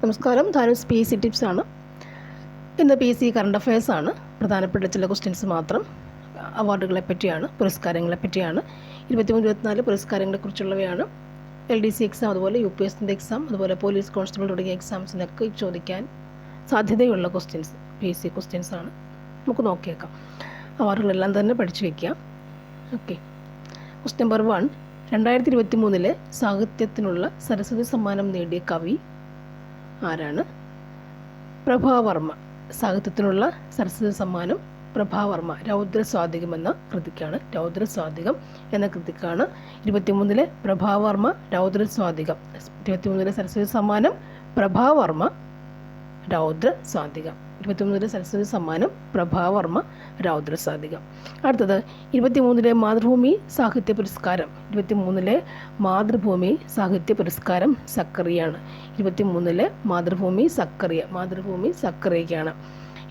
നമസ്കാരം. ധാനൂസ് P C tips ആണ്. ഇന്ന് പി സി കറണ്ട് അഫയേഴ്സ് ആണ്. പ്രധാനപ്പെട്ട ചില ക്വസ്റ്റ്യൻസ് മാത്രം അവാർഡുകളെ പറ്റിയാണ് പുരസ്കാരങ്ങളെ പറ്റിയാണ്. ഇരുപത്തിമൂന്ന് ഇരുപത്തിനാല് പുരസ്കാരങ്ങളെ കുറിച്ചുള്ളവയാണ്. എൽ ഡി സി എക്സാം അതുപോലെ യു പി എസിന്റെ എക്സാം അതുപോലെ പോലീസ് കോൺസ്റ്റബിൾ തുടങ്ങിയ എക്സാംസിനൊക്കെ ചോദിക്കാൻ സാധ്യതയുള്ള questions P S C questions ആണ്. നമുക്ക് നോക്കിയേക്കാം. അവാർഡുകളെല്ലാം തന്നെ പഠിച്ചു വെക്കാം. ഓക്കെ ക്വസ്റ്റ്യൻ നമ്പർ വൺ രണ്ടായിരത്തി ഇരുപത്തി മൂന്നിലെ സാഹിത്യത്തിനുള്ള സരസ്വതി സമ്മാനം നേടിയ കവി ആരാണ്? പ്രഭാവർമ്മ. സാഹിത്യത്തിനുള്ള സരസ്വതി സമ്മാനം പ്രഭാവർമ്മ രൗദ്രസ്വാതികം എന്ന കൃതിക്കാണ്. രൗദ്രസ്വാതികം എന്ന കൃതിക്കാണ് ഇരുപത്തിമൂന്നിലെ പ്രഭാവർമ്മ രൗദ്രസ്വാതികം ഇരുപത്തിമൂന്നിലെ സരസ്വതി സമ്മാനം പ്രഭാവർമ്മ രൗദ്രസ്വാതികം ഇരുപത്തിമൂന്നിലെ സരസ്വതി സമ്മാനം പ്രഭാവർമ്മ രൗദ്രസാധിക അടുത്തത് ഇരുപത്തിമൂന്നിലെ മാതൃഭൂമി സാഹിത്യ പുരസ്കാരം. ഇരുപത്തിമൂന്നിലെ മാതൃഭൂമി സാഹിത്യ പുരസ്കാരം സക്കറിയാണ്. ഇരുപത്തിമൂന്നിലെ മാതൃഭൂമി സക്കറിയ മാതൃഭൂമി സക്കറിയയ്ക്കാണ്.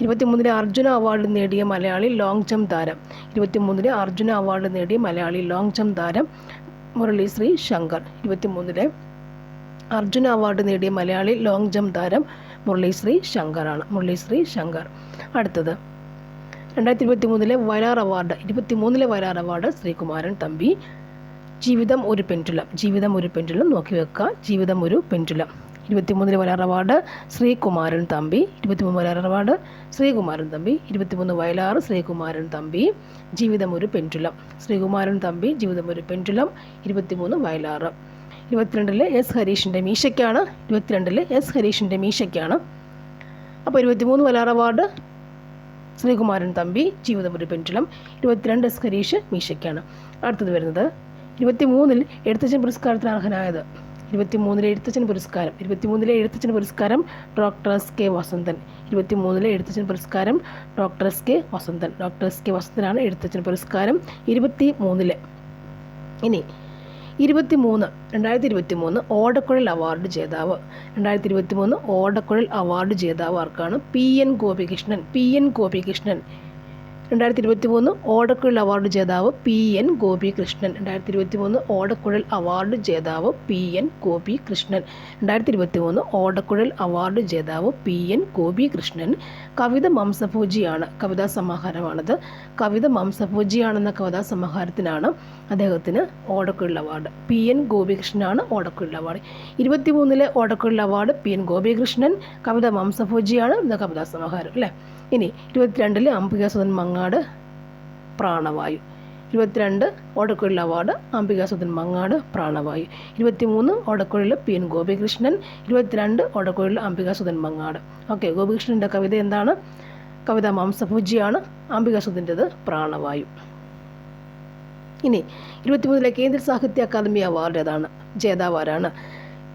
ഇരുപത്തിമൂന്നിലെ അർജുന അവാർഡ് നേടിയ മലയാളി ലോങ് ജംപ് താരം. ഇരുപത്തിമൂന്നിലെ അർജുന അവാർഡ് നേടിയ മലയാളി ലോങ് ജംപ് താരം മുരളീശ്രീ ശങ്കർ. ഇരുപത്തിമൂന്നിലെ അർജുന അവാർഡ് നേടിയ മലയാളി ലോങ് ജംപ് താരം മുരളീശ്രീ ശങ്കറാണ്. മുരളീശ്രീ ശങ്കർ. അടുത്തത്. രണ്ടായിരത്തി ഇരുപത്തി മൂന്നിലെ വയലാർ അവാർഡ് ഇരുപത്തി മൂന്നിലെ വയലാർ അവാർഡ് ശ്രീകുമാരൻ തമ്പി. ജീവിതം ഒരു പെന്റുലം ജീവിതം ഒരു പെന്റുലം നോക്കി വെക്കുക. ജീവിതം ഒരു പെന്റുലം ഇരുപത്തിമൂന്നിലെ വയലാർ അവാർഡ് ശ്രീകുമാരൻ തമ്പി. ഇരുപത്തിമൂന്ന് വയലാർ അവാർഡ് ശ്രീകുമാരൻ തമ്പി. ഇരുപത്തിമൂന്ന് വയലാർ ശ്രീകുമാരൻ തമ്പി. ജീവിതം ഒരു പെന്റുലം ശ്രീകുമാരൻ തമ്പി ജീവിതം ഒരു പെന്റുലം ഇരുപത്തിമൂന്ന് വയലാർ. ഇരുപത്തിരണ്ടിലെ എസ് ഹരീഷിന്റെ മീശയ്ക്കാണ് ഇരുപത്തിരണ്ടിൽ എസ് ഹരീഷിന്റെ മീശയ്ക്കാണ്. അപ്പോൾ ഇരുപത്തിമൂന്ന് വയലാർ അവാർഡ് ശ്രീകുമാരൻ തമ്പി ജീവിതം ഒരു പെൻഡുലം ഇരുപത്തിരണ്ട് എസ് ഹരീഷ് മീശയ്ക്കാണ്. അടുത്തത് വരുന്നത് ഇരുപത്തിമൂന്നിൽ എഴുത്തച്ഛൻ പുരസ്കാരത്തിന് അർഹനായത്. ഇരുപത്തിമൂന്നിലെ എഴുത്തച്ഛൻ പുരസ്കാരം ഇരുപത്തിമൂന്നിലെ എഴുത്തച്ഛൻ പുരസ്കാരം ഡോക്ടർ എസ് കെ വസന്തൻ. ഇരുപത്തിമൂന്നിലെ എഴുത്തച്ഛൻ പുരസ്കാരം doctor S K Vasanthan. Doctor S K വസന്തനാണ് Ezhuthachan പുരസ്കാരം ഇരുപത്തി മൂന്നിലെ ഇനി ഇരുപത്തി മൂന്ന് രണ്ടായിരത്തി ഇരുപത്തി മൂന്ന് ഓടക്കുഴൽ അവാർഡ് ജേതാവ്. രണ്ടായിരത്തി ഇരുപത്തി മൂന്ന് ഓടക്കുഴൽ അവാർഡ് ജേതാവ് ആർക്കാണ്? P N Gopikrishnan P N Gopikrishnan. രണ്ടായിരത്തി ഇരുപത്തി മൂന്ന് ഓടക്കുഴൽ അവാർഡ് ജേതാവ് പി എൻ ഗോപികൃഷ്ണൻ. രണ്ടായിരത്തി ഇരുപത്തി മൂന്ന് ഓടക്കുഴൽ അവാർഡ് ജേതാവ് പി എൻ ഗോപികൃഷ്ണൻ. രണ്ടായിരത്തി ഇരുപത്തി മൂന്ന് ഓടക്കുഴൽ അവാർഡ് ജേതാവ് പി എൻ ഗോപികൃഷ്ണൻ. കവിത മാംസഭോജിയാണ് കവിതാ സമാഹാരമാണത്. കവിത മാംസഭോജിയാണെന്ന കവിതാ സമാഹാരത്തിനാണ് അദ്ദേഹത്തിന് ഓടക്കുഴൽ അവാർഡ്. പി എൻ ഗോപികൃഷ്ണനാണ് ഓടക്കുഴൽ അവാർഡ്. ഇരുപത്തി മൂന്നിലെ Odakkuzhal award P N Gopikrishnan കവിത മാംസഭോജിയാണ് കവിതാ സമാഹാരം അല്ലേ? ഇനി ഇരുപത്തിരണ്ടിൽ അംബികാസുധൻ മങ്ങാട് പ്രാണവായു. ഇരുപത്തിരണ്ട് ഓടക്കുഴൽ അവാർഡ് അംബികാസുധൻ മങ്ങാട് പ്രാണവായു. ഇരുപത്തിമൂന്ന് ഓടക്കുഴൽ പി എൻ ഗോപികൃഷ്ണൻ ഇരുപത്തിരണ്ട് ഓടക്കുഴൽ അംബികാസുധൻ മങ്ങാട്. ഓക്കെ ഗോപികൃഷ്ണന്റെ കവിത എന്താണ്? കവിത മാംസഭുജിയാണ് അംബികാസുധന്റെത് പ്രാണവായു. ഇനി ഇരുപത്തിമൂന്നിലെ കേന്ദ്ര സാഹിത്യ അക്കാദമി അവാർഡ് ഏതാണ്? ജേതാവാരാണ്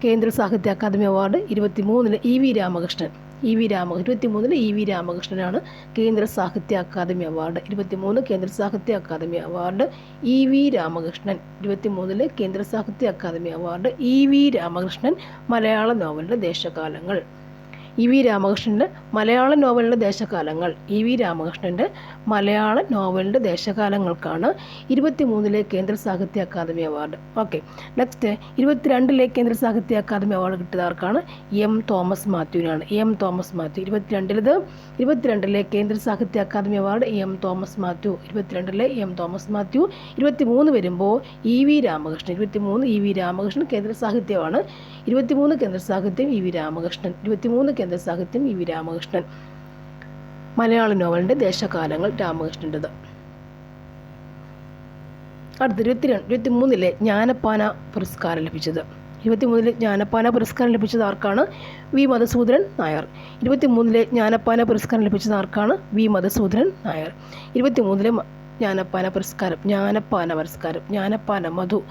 Kendra Sahitya Akademi award ഇരുപത്തിമൂന്നിലെ E V Ramakrishnan. E V Rama ഇരുപത്തിമൂന്നിൽ E V രാമകൃഷ്ണനാണ് കേന്ദ്ര സാഹിത്യ അക്കാദമി അവാർഡ്. ഇരുപത്തിമൂന്ന് Kendra Sahitya Akademi award. E V Ramakrishnan. ഇരുപത്തിമൂന്നിൽ Kendra Sahitya Akademi award. E V Ramakrishnan മലയാള നോവലിന്റെ ദേശകാലങ്ങൾ. ഇ വി രാമകൃഷ്ണന്റെ മലയാള നോവലിന്റെ ദേശകാലങ്ങൾ. ഇ വി രാമകൃഷ്ണന്റെ മലയാള നോവലിന്റെ ദേശകാലങ്ങൾക്കാണ് ഇരുപത്തിമൂന്നിലെ കേന്ദ്ര Sahitya Akademi award. Okay next ഇരുപത്തിരണ്ടിലെ Kendra Sahitya Akademi award കിട്ടിയത് ആർക്കാണ്? M Thomas മാത്യുവിനാണ്. എം തോമസ് മാത്യു ഇരുപത്തിരണ്ടിലത് ഇരുപത്തിരണ്ടിലെ കേന്ദ്ര സാഹിത്യ അക്കാദമി അവാർഡ് എം തോമസ് മാത്യു ഇരുപത്തിരണ്ടിലെ എം തോമസ് മാത്യു ഇരുപത്തിമൂന്ന് വരുമ്പോൾ ഇ വി രാമകൃഷ്ണൻ ഇരുപത്തിമൂന്ന് ഇ വി രാമകൃഷ്ണൻ കേന്ദ്ര സാഹിത്യമാണ്. ഇരുപത്തിമൂന്ന് കേന്ദ്ര സാഹിത്യം ഇ വി രാമകൃഷ്ണൻ ഇരുപത്തിമൂന്ന് കേന്ദ്ര സാഹിത്യം ഇ വി രാമകൃഷ്ണൻ. മലയാള നോവലിന്റെ ദേശകാലങ്ങൾ രാമകൃഷ്ണന്റെത് അടുത്ത ഇരുപത്തിരണ്ട് ഇരുപത്തി മൂന്നിലെ ജ്ഞാനപ്പാന പുരസ്കാരം ലഭിച്ചത്. ഇരുപത്തിമൂന്നിലെ ജ്ഞാനപ്പാന പുരസ്കാരം ലഭിച്ചത് ആർക്കാണ്? വി. മധുസൂദരൻ നായർ. ഇരുപത്തിമൂന്നിലെ ജ്ഞാനപ്പാന പുരസ്കാരം ലഭിച്ചത് ആർക്കാണ്? വി. മധുസൂദരൻ നായർ. ഇരുപത്തിമൂന്നിലെ ജ്ഞാനപ്പാന പുരസ്കാരം ജ്ഞാനപ്പാന പുരസ്കാരം ജ്ഞാനപ്പാന മധു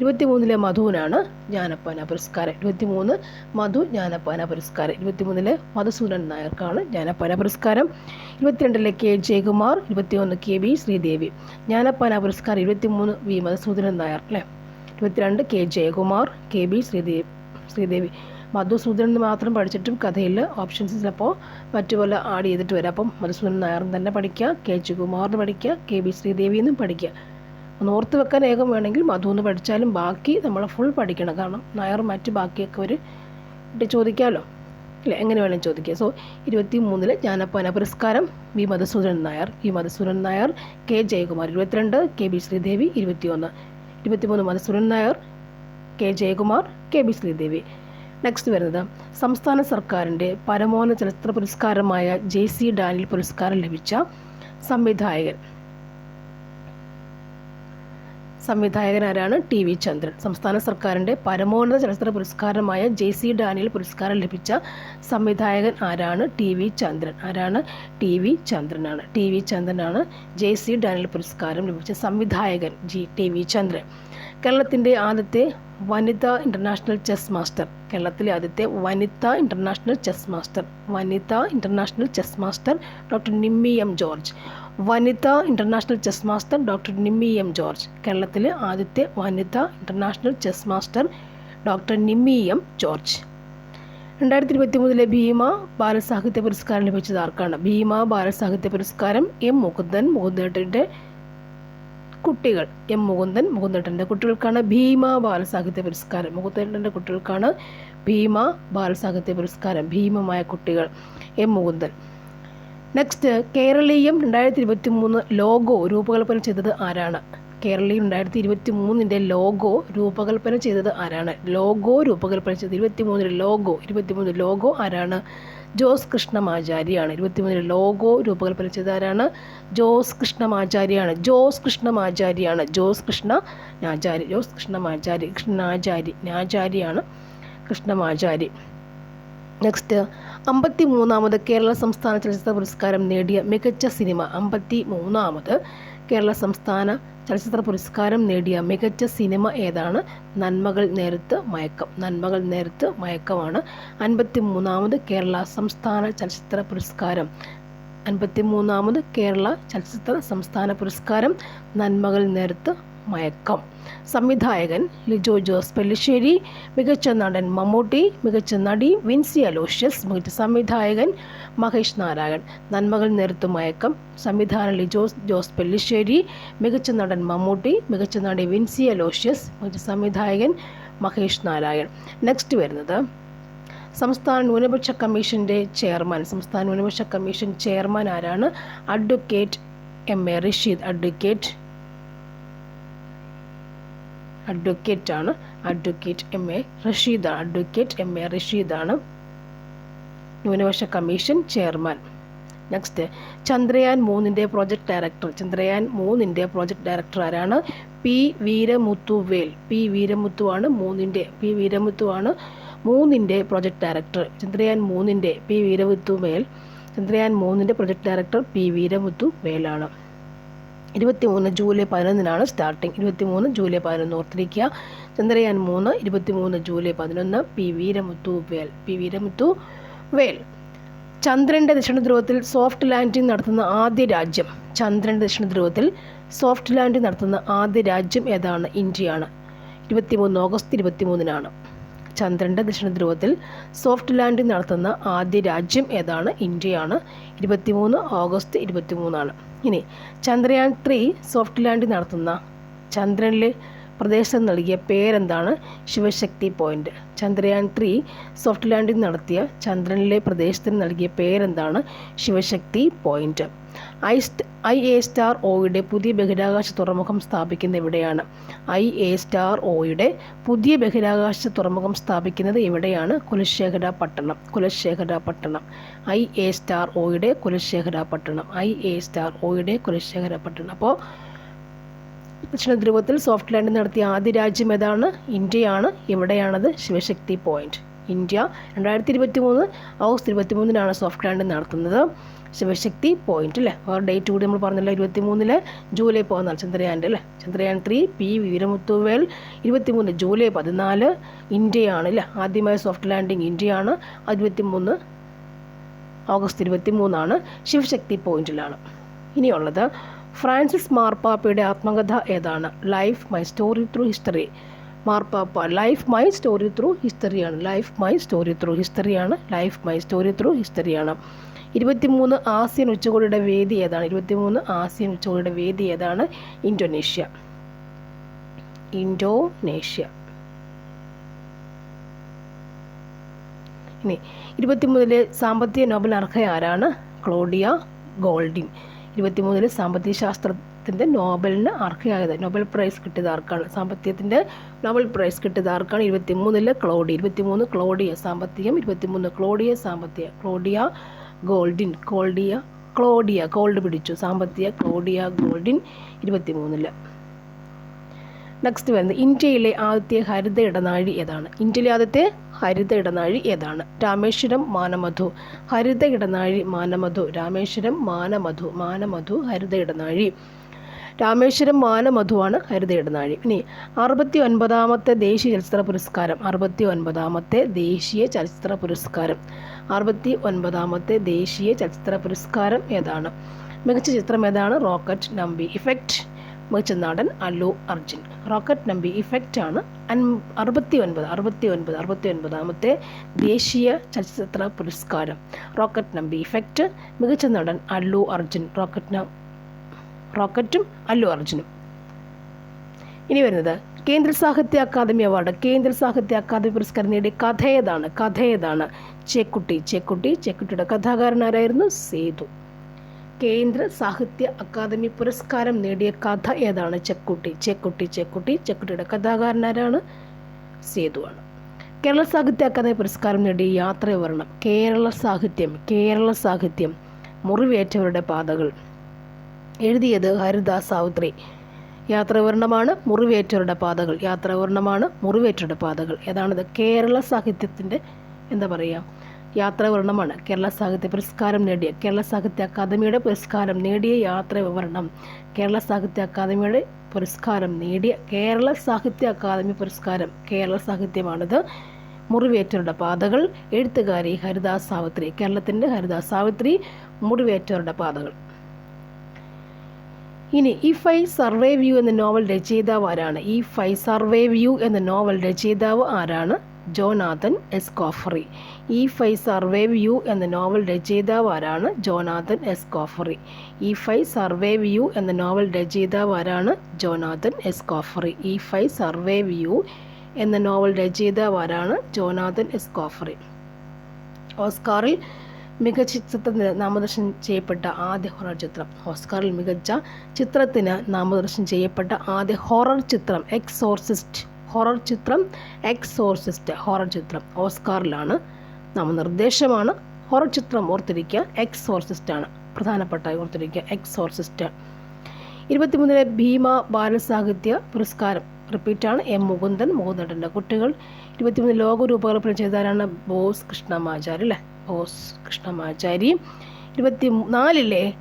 ഇരുപത്തിമൂന്നിലെ മധുവിനാണ് ജ്ഞാനപ്പാന പുരസ്കാരം. ഇരുപത്തിമൂന്ന് മധു ജ്ഞാനപ്പാന പുരസ്കാരം. ഇരുപത്തിമൂന്നിലെ മധുസൂദൻ നായർക്കാണ് ജ്ഞാനപ്പാന പുരസ്കാരം. ഇരുപത്തിരണ്ടിലെ കെ ജയകുമാർ ഇരുപത്തിയൊന്ന് കെ വി ശ്രീദേവി. ജ്ഞാനപ്പാന പുരസ്കാരം ഇരുപത്തിമൂന്ന് വി മധുസൂദനൻ നായർ അല്ലേ? ഇരുപത്തിരണ്ട് K Jayakumar K B Sreedevi Sreedevi. Madhusoodanan മാത്രം പഠിച്ചിട്ടും കഥയിൽ ഓപ്ഷൻസ് ചിലപ്പോൾ മറ്റു പോലെ ആഡ് ചെയ്തിട്ട് വരാം. അപ്പം മധുസൂദനൻ നായർ തന്നെ പഠിക്കുക കെ ജയകുമാറിന് പഠിക്കുക കെ ബി ശ്രീദേവിയെന്നും പഠിക്കുക. ഓർത്ത് വെക്കാൻ ഏകം വേണമെങ്കിൽ മധു ഒന്ന് പഠിച്ചാലും ബാക്കി നമ്മൾ ഫുൾ പഠിക്കണം. കാരണം നായർ മറ്റ് ബാക്കിയൊക്കെ ഒരു ചോദിക്കാമല്ലോ അല്ലേ? എങ്ങനെ വേണം ചോദിക്കുക സോ ഇരുപത്തി മൂന്നിൽ ജ്ഞാനപ്പാന പുരസ്കാരം. V Madhusudan Nair. V Madhusudan Nair K Jayakumar. ഇരുപത്തിരണ്ട് കെ ബി ശ്രീദേവി ഇരുപത്തിയൊന്ന്. ഇരുപത്തിമൂന്ന് Madhusudan Nair K Jayakumar K B Sreedevi. Next വരുന്നത്. സംസ്ഥാന സർക്കാരിന്റെ പരമോന്നത ചലച്ചിത്ര പുരസ്കാരമായ ജെ സി ഡാനിയൽ പുരസ്കാരം ലഭിച്ച സംവിധായകൻ. സംവിധായകൻ ആരാണ് ടി വി ചന്ദ്രൻ. സംസ്ഥാന സർക്കാരിന്റെ പരമോന്നത ചലച്ചിത്ര പുരസ്കാരമായ ജെ സി ഡാനിയൽ പുരസ്കാരം ലഭിച്ച സംവിധായകൻ ആരാണ്? T V Chandran. ആരാണ്? ടി വി ചന്ദ്രനാണ്. ടി വി ചന്ദ്രനാണ് ജെ സി ഡാനിയൽ പുരസ്കാരം ലഭിച്ച സംവിധായകൻ ജി ടി വി ചന്ദ്രൻ. കേരളത്തിന്റെ ആദ്യത്തെ വനിതാ ഇന്റർനാഷണൽ ചെസ് മാസ്റ്റർ. കേരളത്തിലെ ആദ്യത്തെ വനിതാ ഇന്റർനാഷണൽ ചെസ് മാസ്റ്റർ. വനിതാ international chess master doctor Nimmy M George. വനിതാ international chess master doctor Nimmy M George. കേരളത്തിലെ ആദ്യത്തെ വനിതാ international chess master doctor Nimmy M George. രണ്ടായിരത്തി ഇരുപത്തി മൂന്നിലെ ഭീമ ബാലസാഹിത്യ പുരസ്കാരം ലഭിച്ചത് ആർക്കാണ്? ഭീമ ബാലസാഹിത്യ പുരസ്കാരം എം മുകുന്ദൻ മുകുന്ദേട്ടന്റെ കുട്ടികൾ. എം മുകുന്ദൻ മുകുന്ദേട്ടന്റെ കുട്ടികൾക്കാണ് ഭീമ ബാലസാഹിത്യ പുരസ്കാരം. മുകുന്ദേട്ടന്റെ കുട്ടികൾക്കാണ് ഭീമ ബാലസാഹിത്യ പുരസ്കാരം. ഭീമമായ കുട്ടികൾ എം മുകുന്ദൻ. നെക്സ്റ്റ് കേരളീയം രണ്ടായിരത്തി ഇരുപത്തി മൂന്ന് ലോഗോ രൂപകൽപ്പന ചെയ്തത് ആരാണ്? കേരളീയം രണ്ടായിരത്തി ഇരുപത്തി മൂന്നിന്റെ ലോഗോ രൂപകൽപ്പന ചെയ്തത് ആരാണ്? ലോഗോ രൂപകൽപ്പന ചെയ്തത്. ഇരുപത്തി മൂന്നിന്റെ ലോഗോ ഇരുപത്തി മൂന്ന് ലോഗോ ആരാണ്? ജോസ് കൃഷ്ണമാചാര്യാണ്. ഇരുപത്തിമൂന്നിൽ ലോഗോ രൂപകൽപ്പന ചെയ്താരാണ് ജോസ് കൃഷ്ണമാചാര്യാണ്. ജോസ് കൃഷ്ണമാചാര്യാണ്. ജോസ് കൃഷ്ണ നാചാരി ജോസ് കൃഷ്ണമാചാരി. കൃഷ്ണാചാരി നാചാരിയാണ് കൃഷ്ണമാചാരി. നെക്സ്റ്റ് അമ്പത്തി മൂന്നാമത് കേരള സംസ്ഥാന ചലച്ചിത്ര പുരസ്കാരം നേടിയ മികച്ച സിനിമ അമ്പത്തി മൂന്നാമത് കേരള സംസ്ഥാന ചലച്ചിത്ര പുരസ്കാരം നേടിയ മികച്ച സിനിമ ഏതാണ്? നന്മകൾ നേരത്ത് മയക്കം. നന്മകൾ നേരത്ത് മയക്കമാണ്. അൻപത്തി മൂന്നാമത് കേരള സംസ്ഥാന ചലച്ചിത്ര പുരസ്കാരം. അൻപത്തി മൂന്നാമത് കേരള ചലച്ചിത്ര സംസ്ഥാന പുരസ്കാരം. നന്മകൾ നേരത്ത് മയക്കം. സംവിധായകൻ ലിജോ ജോസ് പെല്ലിശ്ശേരി മികച്ച നടൻ മമ്മൂട്ടി മികച്ച നടി വിൻസി അലോഷ്യസ് മികച്ച സംവിധായകൻ മഹേഷ് നാരായൺ. നന്മകൾ നേരത്തു മയക്കം. സംവിധാനം ലിജോ ജോസ് പെല്ലിശ്ശേരി മികച്ച നടൻ മമ്മൂട്ടി മികച്ച നടി വിൻസി അലോഷ്യസ് മികച്ച സംവിധായകൻ മഹേഷ് നാരായൺ. നെക്സ്റ്റ് വരുന്നത് സംസ്ഥാന ന്യൂനപക്ഷ കമ്മീഷന്റെ ചെയർമാൻ. സംസ്ഥാന ന്യൂനപക്ഷ കമ്മീഷൻ ചെയർമാൻ ആരാണ്? Advocate M A Rasheed. Advocate advocate ആണ്. അഡ്വക്കേറ്റ് എം എ റഷീദാണ് അഡ്വക്കേറ്റ് എം എ റഷീദാണ് ന്യൂനപക്ഷ കമ്മീഷൻ ചെയർമാൻ. നെക്സ്റ്റ് ചന്ദ്രയാൻ മൂന്നിന്റെ പ്രോജക്റ്റ് ഡയറക്ടർ ചന്ദ്രയാൻ മൂന്നിന്റെ പ്രോജക്റ്റ് ഡയറക്ടർ ആരാണ്? പി വീരമുത്തു വേൽ പി വീരമുത്തു ആണ് മൂന്നിന്റെ പി വീരമുത്തു ആണ് മൂന്നിന്റെ പ്രോജക്റ്റ് ഡയറക്ടർ ചന്ദ്രയാൻ മൂന്നിന്റെ പി വീരമുത്തു വേൽ ചന്ദ്രയാൻ മൂന്നിന്റെ പ്രോജക്റ്റ് ഡയറക്ടർ പി വീരമുത്തു വേലാണ് ഇരുപത്തിമൂന്ന് ജൂലൈ പതിനൊന്നിനാണ് സ്റ്റാർട്ടിംഗ് ഇരുപത്തിമൂന്ന് ജൂലൈ പതിനൊന്ന് ഓർത്തിരിക്കുക. ചന്ദ്രയാൻ മൂന്ന് ഇരുപത്തിമൂന്ന് ജൂലൈ പതിനൊന്ന് പി വീരമുത്തു വേൽ പി വീരമുത്തു വേൽ. ചന്ദ്രന്റെ ദക്ഷിണധ്രുവത്തിൽ സോഫ്റ്റ് ലാൻഡിംഗ് നടത്തുന്ന ആദ്യ രാജ്യം. ചന്ദ്രന്റെ ദക്ഷിണധ്രുവത്തിൽ സോഫ്റ്റ് ലാൻഡിംഗ് നടത്തുന്ന ആദ്യ രാജ്യം ഏതാണ്? ഇന്ത്യയാണ്. ഇരുപത്തിമൂന്ന് ഓഗസ്റ്റ് ഇരുപത്തിമൂന്നിനാണ്. ചന്ദ്രന്റെ ദക്ഷിണധ്രുവത്തിൽ സോഫ്റ്റ് ലാൻഡിംഗ് നടത്തുന്ന ആദ്യ രാജ്യം ഏതാണ്? ഇന്ത്യയാണ്. ഇരുപത്തിമൂന്ന് ഓഗസ്റ്റ് ഇരുപത്തിമൂന്നാണ്. ഇനി ചന്ദ്രയാൻ ത്രീ സോഫ്റ്റ് ലാൻഡിംഗ് നടത്തുന്ന ചന്ദ്രനിലെ പ്രദേശം നൽകിയ പേരെന്താണ്? Shivashakti point. Chandrayaan three soft landing നടത്തിയ ചന്ദ്രനിലെ പ്രദേശത്തിന് നൽകിയ പേരെന്താണ്? ശിവശക്തി പോയിന്റ്. ഐ ഐ എ സ്റ്റാർ ഒയുടെ പുതിയ ബഹിരാകാശ തുറമുഖം സ്ഥാപിക്കുന്നത് എവിടെയാണ്? ഐ എ സ്റ്റാർ ഒയുടെ പുതിയ ബഹിരാകാശ തുറമുഖം സ്ഥാപിക്കുന്നത് എവിടെയാണ്? കുലശേഖര പട്ടണം കുലശേഖര പട്ടണം ഐ എ സ്റ്റാർ ഒയുടെ കുലശേഖര പട്ടണം ഐ എ സ്റ്റാർ ഒയുടെ കുലശേഖര പട്ടണം അപ്പോൾ ദക്ഷിണ ധ്രുവത്തിൽ സോഫ്റ്റ് ലാൻഡ് നടത്തിയ ആദ്യ രാജ്യം ഏതാണ്? ഇന്ത്യയാണ്. ഇവിടെയാണത് ശിവശക്തി പോയിന്റ്. ഇന്ത്യ. രണ്ടായിരത്തി ഇരുപത്തി മൂന്ന് ഓഗസ്റ്റ് ഇരുപത്തി മൂന്നിനാണ് സോഫ്റ്റ് ലാൻഡ് നടത്തുന്നത്. ശിവശക്തി പോയിന്റ് അല്ലേ? ആ ഡേറ്റ് കൂടി നമ്മൾ പറഞ്ഞല്ലോ ഇരുപത്തി മൂന്നിൽ ജൂലൈ പതിനാല്. ചന്ദ്രയാന്റെ അല്ലേ? ചന്ദ്രയാൻ ത്രീ പി വീരമുത്തുവേൽ ഇരുപത്തി മൂന്ന് ജൂലൈ പതിനാല്. ഇന്ത്യയാണ് അല്ലേ? ആദ്യമായ സോഫ്റ്റ് ലാൻഡിങ് ഇന്ത്യയാണ്. ഇരുപത്തി മൂന്ന് ഓഗസ്റ്റ് ഇരുപത്തി മൂന്നാണ് ശിവശക്തി പോയിന്റിലാണ്. ഇനിയുള്ളത് ഫ്രാൻസിസ് മാർപ്പാപ്പയുടെ ആത്മകഥ ഏതാണ്? Life my story through history മാർപ്പാപ്പ ലൈഫ് മൈ സ്റ്റോറി ത്രൂ ഹിസ്റ്ററിയാണ് ലൈഫ് മൈ സ്റ്റോറി ത്രൂ ഹിസ്റ്ററിയാണ് ലൈഫ് മൈ സ്റ്റോറി ത്രൂ ഹിസ്റ്ററിയാണ് ഇരുപത്തിമൂന്ന് ആസിയൻ ഉച്ചകോടിയുടെ വേദി ഏതാണ്? ഇരുപത്തിമൂന്ന് ആസിയൻ ഉച്ചകോടിയുടെ വേദി ഏതാണ്? ഇൻഡോനേഷ്യ ഇൻഡോനേഷ്യ ഇനി ഇരുപത്തിമൂന്നിലെ സാമ്പത്തിക നോബൽ അർഹ ആരാണ് ക്ലോഡിയ ഗോൾഡിൻ. ഇരുപത്തിമൂന്നിലെ സാമ്പത്തിക ശാസ്ത്രത്തിന്റെ നോബലിന് അർഹയായത്. നോബൽ പ്രൈസ് കിട്ടിയത് ആർക്കാണ് സാമ്പത്തികത്തിന്റെ നോബൽ പ്രൈസ് കിട്ടിയത് ആർക്കാണ് ഇരുപത്തിമൂന്നിലെ ക്ലോഡി. ഇരുപത്തിമൂന്ന് ക്ലോഡിയ സാമ്പത്തികം ഇരുപത്തിമൂന്ന് ക്ലോഡിയ സാമ്പത്തിക. Claudia Goldin Claudia Claudia gold പിടിച്ചു. സാമ്പത്തിക ക്ലോഡിയ ഗോൾഡിൻ ഇരുപത്തിമൂന്നിൽ. നെക്സ്റ്റ് വരുന്നത് ഇന്ത്യയിലെ ആദ്യത്തെ ഹരിത ഇടനാഴി ഏതാണ്? ഇന്ത്യയിലെ ആദ്യത്തെ ഹരിത ഇടനാഴി ഏതാണ്? രാമേശ്വരം മാനമധു. ഹരിത ഇടനാഴി മാനമധു. രാമേശ്വരം മാനമധു. മാനമധു ഹരിത ഇടനാഴി. രാമേശ്വരം മാനമധുവാണ് ഹരിത ഇടനാഴി. ഇനി അറുപത്തി ഒൻപതാമത്തെ ദേശീയ ചലച്ചിത്ര പുരസ്കാരം. അറുപത്തി ഒൻപതാമത്തെ ദേശീയ ചലച്ചിത്ര പുരസ്കാരം. അറുപത്തി ഒൻപതാമത്തെ ദേശീയ ചലച്ചിത്ര പുരസ്കാരം ഏതാണ്? മികച്ച ചിത്രം ഏതാണ്? റോക്കറ്റ് നമ്പി. ഇഫക്റ്റ് മികച്ച നടൻ അല്ലു അർജുൻ റോക്കറ്റ് നമ്പി ഇഫക്റ്റ് ആണ് അറുപത്തി ഒൻപത് അറുപത്തി ഒൻപത് അറുപത്തി ഒൻപതാമത്തെ ദേശീയ ചലച്ചിത്ര പുരസ്കാരം. റോക്കറ്റ് നമ്പി ഇഫക്റ്റ് മികച്ച നടൻ അല്ലു അർജുൻ റോക്കറ്റ് റോക്കറ്റും അല്ലു അർജുനും ഇനി വരുന്നത് കേന്ദ്ര സാഹിത്യ അക്കാദമി അവാർഡ്. കേന്ദ്ര സാഹിത്യ അക്കാദമി പുരസ്കാരം നേടിയ കഥ ഏതാണ്? കഥ ഏതാണ്? ചേക്കുട്ടി ചേക്കുട്ടി ചേക്കുട്ടിയുടെ കഥാകാരനാരായിരുന്നു സേതു. കേന്ദ്ര സാഹിത്യ അക്കാദമി പുരസ്കാരം നേടിയ കഥ ഏതാണ്? ചെക്കുട്ടി ചെക്കുട്ടി ചെക്കുട്ടി. ചെക്കുട്ടിയുടെ കഥാകാരനാരാണ്? സേതുവാണ് കേരള സാഹിത്യ അക്കാദമി പുരസ്കാരം നേടിയ യാത്രവർണം കേരള സാഹിത്യം കേരള സാഹിത്യം. മുറിവേറ്റവരുടെ പാതകൾ. എഴുതിയത് ഹരിദാസ് സാവിത്രി. യാത്രാവിവരണമാണ് മുറിവേറ്റവരുടെ പാതകൾ. യാത്രാവിവരണമാണ് മുറിവേറ്റവരുടെ പാതകൾ. ഏതാണിത്? കേരള സാഹിത്യത്തിന്റെ എന്താ പറയുക യാത്രാവിവരണമാണ്. കേരള സാഹിത്യ പുരസ്കാരം നേടിയ കേരള സാഹിത്യ അക്കാദമിയുടെ പുരസ്കാരം നേടിയ യാത്രാവിവരണം. കേരള സാഹിത്യ അക്കാദമിയുടെ പുരസ്കാരം നേടിയ കേരള സാഹിത്യ അക്കാദമി പുരസ്കാരം കേരള സാഹിത്യമാണിത്. മുറിവേറ്റവരുടെ പാതകൾ എഴുത്തുകാരി ഹരിദാസ് സാവിത്രി കേരളത്തിന്റെ ഹരിദാസ് സാവിത്രി മുറിവേറ്റവരുടെ പാതകൾ. ഇനി ഇഫ് ഐ സർവേ വ്യൂ എന്ന നോവൽ രചയിതാവ് ആരാണ്? ഇഫ് ഐ സർവേ വ്യൂ എന്ന നോവൽ രചയിതാവ് ആരാണ്? ജോനാഥൻ എസ് കോഫറി ഫൈ സർവേ യു എന്ന നോവൽ രചയിതാവ് ആരാണ്? Jonathan കോഫറി. ഈ ഫൈ സർവേ യു എന്ന നോവൽ രചയിതാവ് ആരാണ്? Jonathan കോഫറി. ഈ ഫൈ സർവേ യു എന്ന നോവൽ രചയിതാവ് ആരാണ്? Jonathan S. കോഫറി. ഓസ്കാറിൽ മികച്ച ചിത്രത്തിന് നാമദർശനം ചെയ്യപ്പെട്ട ആദ്യ ഹൊറർ ചിത്രം. ഓസ്കാറിൽ മികച്ച ചിത്രത്തിന് നാമദർശനം ചെയ്യപ്പെട്ട ആദ്യ ഹൊറർ ചിത്രം. എക്സോർസിസ്റ്റ്. ഹൊറർ ചിത്രം എക്സോർസിസ്റ്റ് ഹൊറർ ചിത്രം. ഓസ്കാറിലാണ് നാമനിർദ്ദേശമാണ്. ഹൊറർ ചിത്രം ഓർത്തിരിക്കുക. എക്സോർസിസ്റ്റ് ആണ്. പ്രധാനപ്പെട്ട ഓർത്തിരിക്കുക. എക്സോർസിസ്റ്റ് ഇരുപത്തിമൂന്നിലെ ഭീമ ബാലസാഹിത്യ പുരസ്കാരം. റിപ്പീറ്റാണ് എം മുകുന്ദൻ മുകുന്ദന്റെ കുട്ടികൾ. ഇരുപത്തിമൂന്ന് ലോക രൂപകൽപ്പന ചെയ്താരാണ് ബോസ് കൃഷ്ണമാചാരി അല്ലേ? ബോസ് കൃഷ്ണമാചാരി. ഇരുപത്തി നാലിലെ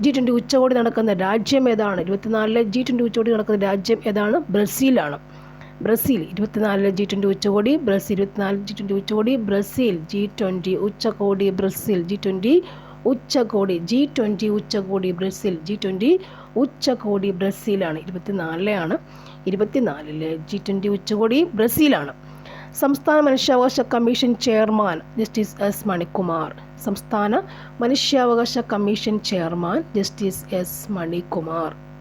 ജി ട്വന്റി ഉച്ചകോടി നടക്കുന്ന രാജ്യം ഏതാണ്? ഇരുപത്തിനാലിലെ ജി ട്വന്റി ഉച്ചകോടി നടക്കുന്ന രാജ്യം ഏതാണ്? ബ്രസീലാണ്. ബ്രസീൽ ഇരുപത്തിനാലിലെ ജി ട്വന്റി ഉച്ചകോടി ബ്രസീൽ ഇരുപത്തിനാല് ജി ട്വന്റി ഉച്ചകോടി ബ്രസീൽ ജി ട്വന്റി ഉച്ചകോടി ബ്രസീൽ ജി ട്വന്റി ഉച്ചകോടി ജി ട്വന്റി ഉച്ചകോടി ബ്രസീൽ ജി ട്വന്റി ഉച്ചകോടി ബ്രസീലാണ്. ഇരുപത്തിനാലിലെയാണ് ഇരുപത്തിനാലിലെ ജി ട്വന്റി ഉച്ചകോടി ബ്രസീലാണ്. സംസ്ഥാന മനുഷ്യാവകാശ commission chairman justice S Manikumar. സംസ്ഥാന മനുഷ്യാവകാശ commission chairman justice S Manikumar.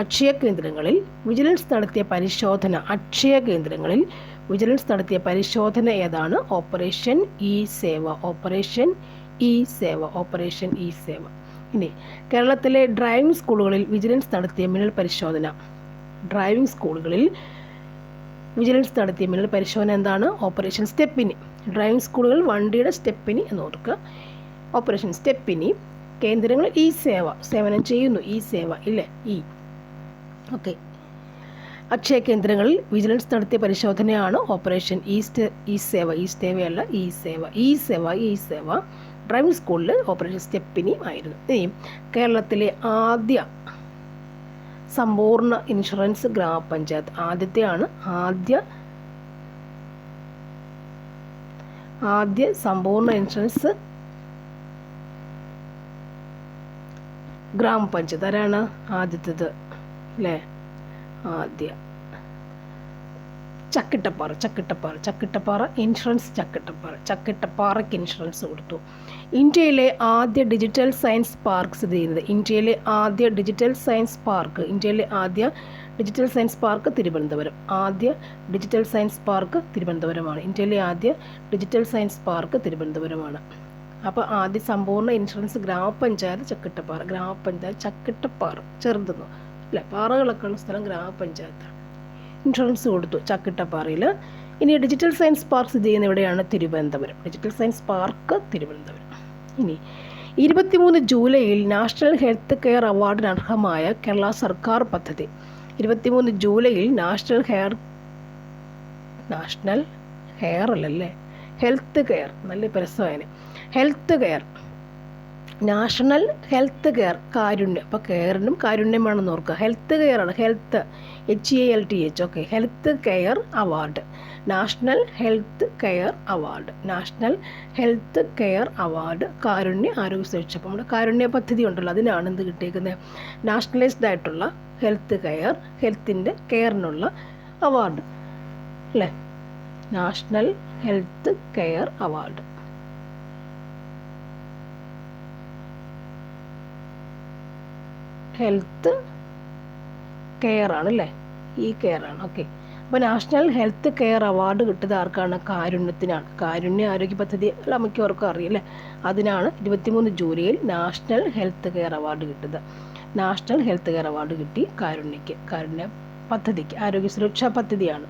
Akshaya കേന്ദ്രങ്ങളിൽ വിജിലൻസ് നടത്തിയ പരിശോധന അക്ഷയ കേന്ദ്രങ്ങളിൽ വിജിലൻസ് നടത്തിയ പരിശോധന ഏതാണ്? Operation E Seva operation E Seva operation E Seva. ഇനി കേരളത്തിലെ ഡ്രൈവിംഗ് സ്കൂളുകളിൽ വിജിലൻസ് നടത്തിയ മിന്നൽ പരിശോധന. ഡ്രൈവിംഗ് സ്കൂളുകളിൽ വിജിലൻസ് നടത്തിയ മിന്നൽ പരിശോധന എന്താണ്? Operation stepney. ഡ്രൈവിംഗ് സ്കൂളുകൾ വണ്ടിയുടെ സ്റ്റെപ്പിനി എന്ന് ഓർക്കുക. ഓപ്പറേഷൻ സ്റ്റെപ്പിനി കേന്ദ്രങ്ങൾ ഇ സേവ സേവനം ചെയ്യുന്നു ഇ സേവ ഇല്ലേ? ഈ. ഓക്കെ. അക്ഷയ കേന്ദ്രങ്ങളിൽ വിജിലൻസ് നടത്തിയ പരിശോധനയാണ് ഓപ്പറേഷൻ ഈസ്റ്റ് ഈ സേവ ഈ സേവയല്ല ഈ സേവ ഈ സേവ ഈ സേവ. ഡ്രൈവിംഗ് സ്കൂളിൽ ഓപ്പറേഷൻ സ്റ്റെപ്പിനി ആയിരുന്നു. ഇനിയും കേരളത്തിലെ ആദ്യ സമ്പൂർണ ഇൻഷുറൻസ് ഗ്രാമപഞ്ചായത്ത് ആദ്യത്തെയാണ് ആദ്യ ആദ്യ സമ്പൂർണ ഇൻഷുറൻസ് ഗ്രാമപഞ്ചായത്ത്. ആരാണ് ആദ്യത്തേത്? അല്ലേ ആദ്യ. ചക്കിട്ടപ്പാറ ചക്കിട്ടപ്പാറ ചക്കിട്ടപ്പാറ ഇൻഷുറൻസ് ചക്കിട്ടപ്പാറ. ചക്കിട്ടപ്പാറയ്ക്ക് ഇൻഷുറൻസ് കൊടുത്തു. ഇന്ത്യയിലെ ആദ്യ ഡിജിറ്റൽ സയൻസ് പാർക്ക് സ്ഥിതി ചെയ്യുന്നത് ഇന്ത്യയിലെ ആദ്യ ഡിജിറ്റൽ സയൻസ് പാർക്ക് ഇന്ത്യയിലെ ആദ്യ ഡിജിറ്റൽ സയൻസ് പാർക്ക് തിരുവനന്തപുരം. ആദ്യ ഡിജിറ്റൽ സയൻസ് പാർക്ക് തിരുവനന്തപുരമാണ്. ഇന്ത്യയിലെ ആദ്യ ഡിജിറ്റൽ സയൻസ് പാർക്ക് തിരുവനന്തപുരമാണ്. അപ്പോൾ ആദ്യ സമ്പൂർണ ഇൻഷുറൻസ് ഗ്രാമപഞ്ചായത്ത് ചക്കിട്ടപ്പാറ. ഗ്രാമപഞ്ചായത്ത് ചക്കിട്ടപ്പാറ. ചെറുതുന്നു. അല്ലേ പാറകളൊക്കെ ഉള്ള സ്ഥലം ഗ്രാമപഞ്ചായത്താണ്. ഇൻഷുറൻസ് കൊടുത്തു ചക്കിട്ടപ്പാറയിൽ ഇനി ഡിജിറ്റൽ സയൻസ് പാർക്ക് സ്ഥിതി ചെയ്യുന്ന എവിടെയാണ് Thiruvananthapuram. Digital science park Thiruvananthapuram. ഇനി ഇരുപത്തിമൂന്ന് ജൂലൈയിൽ നാഷണൽ ഹെൽത്ത് കെയർ അവാർഡിന് അർഹമായ കേരള സർക്കാർ പദ്ധതി. ഇരുപത്തിമൂന്ന് ജൂലൈയിൽ നാഷണൽ ഹെയർ നാഷണൽ ഹെയർ അല്ലല്ലേ? ഹെൽത്ത് കെയർ നല്ല പരസ്യമായതിന് health care national health care കാരുണ്യം അപ്പോൾ കെയറിനും കാരുണ്യം വേണമെന്ന് ഓർക്കുക. Health കെയറാണ് health H E L T H okay health care award national health care award national health care award കാരുണ്യ ആരോഗ്യ സുരക്ഷ അപ്പോൾ നമ്മുടെ കാരുണ്യ പദ്ധതി ഉണ്ടല്ലോ അതിനാണ് എന്ത് കിട്ടിയേക്കുന്നത് നാഷണലൈസ്ഡ് ആയിട്ടുള്ള ഹെൽത്ത് കെയർ ഹെൽത്തിന്റെ കെയറിനുള്ള അവാർഡ് അല്ലേ? National health care award. Health care ആണ് അല്ലേ ഈ കെയർ ആണ് ഓക്കെ. അപ്പോൾ നാഷണൽ ഹെൽത്ത് കെയർ അവാർഡ് കിട്ടിയത് ആർക്കാണ്? കാരുണ്യത്തിനാണ്. കാരുണ്യ ആരോഗ്യ പദ്ധതി അല്ല മിക്കവർക്കും അറിയില്ലേ അതിനാണ് ഇരുപത്തിമൂന്ന് ജൂലൈയിൽ നാഷണൽ ഹെൽത്ത് കെയർ അവാർഡ് കിട്ടിയത് നാഷണൽ ഹെൽത്ത് കെയർ അവാർഡ് കിട്ടി കാരുണ്യക്ക് കാരുണ്യ പദ്ധതിക്ക് ആരോഗ്യ സുരക്ഷാ പദ്ധതിയാണ്.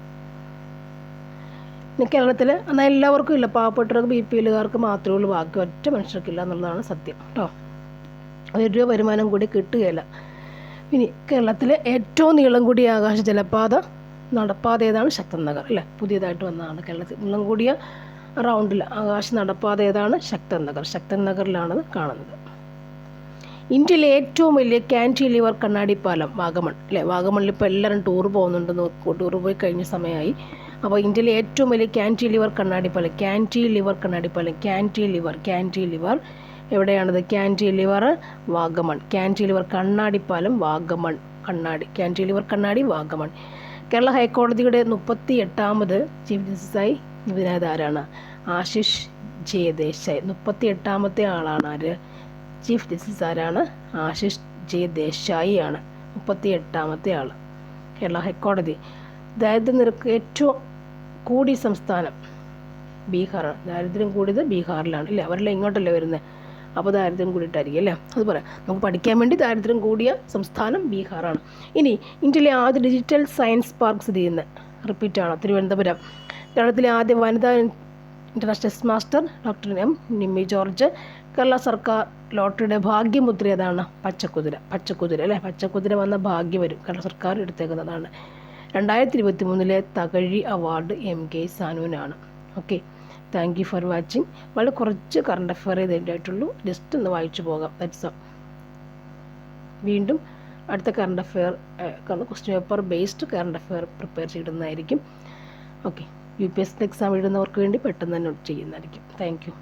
കേരളത്തിൽ എന്നാൽ എല്ലാവർക്കും ഇല്ല. പാവപ്പെട്ടവർക്ക് ബി പി എല്ലുകാർക്ക് മാത്രമേ ഉള്ളൂ. ബാക്കി ഒറ്റ മനുഷ്യർക്കില്ല എന്നുള്ളതാണ് സത്യം. കേട്ടോ? ഒരു രൂപ വരുമാനം കൂടി കിട്ടുകയില്ല. ഇനി കേരളത്തിലെ ഏറ്റവും നീളം കൂടിയ ആകാശ ജലപാത നടപ്പാത ഏതാണ് ശക്തൻ നഗർ അല്ലേ? പുതിയതായിട്ട് വന്നതാണ് കേരളത്തിൽ. നീളം കൂടിയ റൗണ്ടിൽ ആകാശ നടപ്പാത ഏതാണ്? ശക്തൻ നഗർ ശക്തൻ നഗറിലാണത് കാണുന്നത്. ഇന്ത്യയിലെ ഏറ്റവും വലിയ ക്യാന്റിലിവർ കണ്ണാടി പാലം വാഗമൺ അല്ലേ? വാഗമണിൽ ഇപ്പോൾ എല്ലാവരും ടൂർ പോകുന്നുണ്ട് ടൂർ പോയി കഴിഞ്ഞ സമയമായി അപ്പോൾ ഇന്ത്യയിലെ ഏറ്റവും വലിയ ക്യാന്റിലിവർ കണ്ണാടി പാലം ക്യാന്റിലിവർ കണ്ണാടി പാലം ക്യാന്റിലിവർ ക്യാന്റിലിവർ എവിടെയാണത് ക്യാന്റിലിവർ വാഗമൺ. ക്യാന്റിലിവർ കണ്ണാടിപ്പാലം വാഗമൺ. കണ്ണാടി. ക്യാന്റിലിവർ കണ്ണാടി വാഗമൺ. കേരള ഹൈക്കോടതിയുടെ മുപ്പത്തി എട്ടാമത് ചീഫ് ജസ്റ്റിസായി നിയമിതനായത് ആരാണ്? ആശിഷ് ജെ ദേശായി. മുപ്പത്തി എട്ടാമത്തെ ആളാണ് ആര്? ചീഫ് ജസ്റ്റിസ് ആരാണ്? ആശിഷ് ജെ ദേശായി ആണ്. മുപ്പത്തി എട്ടാമത്തെ ആൾ. കേരള ഹൈക്കോടതി. ദാരിദ്ര്യ നിരക്ക് ഏറ്റവും കൂടിയ സംസ്ഥാനം ബീഹാറാണ്. ദാരിദ്ര്യം കൂടിയത് ബീഹാറിലാണ്. ഇല്ലേ? അവരെല്ലാം ഇങ്ങോട്ടല്ലേ വരുന്നത് അപ്പോൾ ദാരിദ്ര്യം കൂടിയിട്ടായിരിക്കും അല്ലേ? അത് പറയാം. നമുക്ക് പഠിക്കാൻ വേണ്ടി ദാരിദ്ര്യം കൂടിയ സംസ്ഥാനം ബീഹാറാണ്. ഇനി ഇന്ത്യയിലെ ആദ്യ ഡിജിറ്റൽ സയൻസ് പാർക്ക് സ്ഥിതി ചെയ്യുന്നത് റിപ്പീറ്റാണ് തിരുവനന്തപുരം. കേരളത്തിലെ ആദ്യ വനിതാ international master doctor M Nimmy George. Kerala സർക്കാർ ലോട്ടറിയുടെ ഭാഗ്യമുദ്ര ഏതാണ്? പച്ചക്കുതിര. പച്ചക്കുതിര അല്ലേ? പച്ചക്കുതിര വന്ന ഭാഗ്യം വരും. കേരള സർക്കാർ എടുത്തേക്കുന്നതാണ്. രണ്ടായിരത്തി ഇരുപത്തി മൂന്നിലെ Thakazhi award M K സാനുവിനാണ്. Okay thank you for watching വളരെ കുറച്ച് കറണ്ട് അഫെയർ ചെയ്തിട്ടുള്ളൂ ജസ്റ്റ് ഒന്ന് വായിച്ചു പോകാം. ദാറ്റ്സ് വീണ്ടും അടുത്ത current affair question paper based current affair prepare ചെയ്തിടുന്നതായിരിക്കും. Okay U P S C exam എഴുതുന്നവർക്ക് വേണ്ടി പെട്ടെന്ന് തന്നെ ചെയ്യുന്നതായിരിക്കും. Thank you